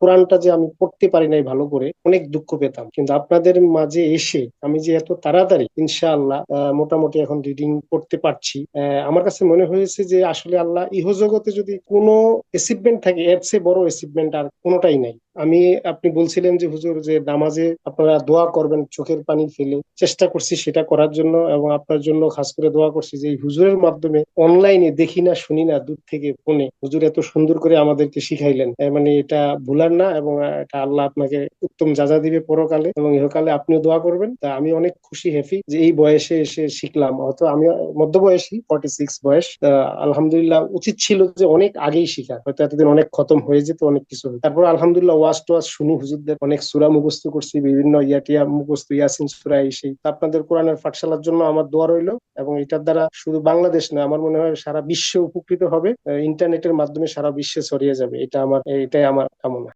কোরআনটা যে আমি পড়তে পারি নাই ভালো করে, অনেক দুঃখ পেতাম। কিন্তু আপনাদের মাঝে এসে আমি যে এত তাড়াতাড়ি, ইনশাআল্লাহ মোটামুটি এখন রিডিং করতে পারছি আমার কাছে মনে হয়েছে যে আসলে আল্লাহ ইহজগতে যদি কোনো অ্যাচিভমেন্ট থাকে, এর চেয়ে বড় অ্যাচিভমেন্ট আর কোনোটাই নাই। আমি, আপনি বলছিলেন যে, হুজুর, যে নামাজে আপনারা দোয়া করবেন, চোখের পানি ফেলে, চেষ্টা করছি সেটা করার জন্য এবং আপনার জন্য খাস করে দোয়া করছি যে হুজুরের মাধ্যমে অনলাইনে দেখি না, শুনি না, দূর থেকে ফোনে। হুজুর এত সুন্দর করে আমাদেরকে শিখাইলেন। মানে এটা ভুলার না এবং এটা আল্লাহ আপনাকে উত্তম যাজা দিবে পরকালে এবং ইহকালে আপনিও দোয়া করবেন। তা আমি অনেক খুশি হ্যাপি যে এই বয়সে এসে শিখলাম। হয়তো আমি মধ্যবয়সী ফর্টি সিক্স বয়স আলহামদুলিল্লাহ উচিত ছিল যে অনেক আগেই শিখা হয়তো এতদিন অনেক খতম হয়ে যেত, অনেক কিছু তারপর আলহামদুলিল্লাহ ওয়াজ টোয়াজ শুনি হুজুরদের অনেক সুরা মুখস্থ করছি, বিভিন্ন ইয়াটিয়া মুখস্থ, ইয়াসিন সুরা এই সেই। আপনাদের কোরআনের পাঠশালার জন্য আমার দোয়া রইল এবং এটার দ্বারা শুধু বাংলাদেশ না, আমার মনে হয় সারা বিশ্ব উপকৃত হবে ইন্টারনেটের মাধ্যমে সারা বিশ্বে ছড়িয়ে যাবে। এটা আমার, এটাই আমার কামনা।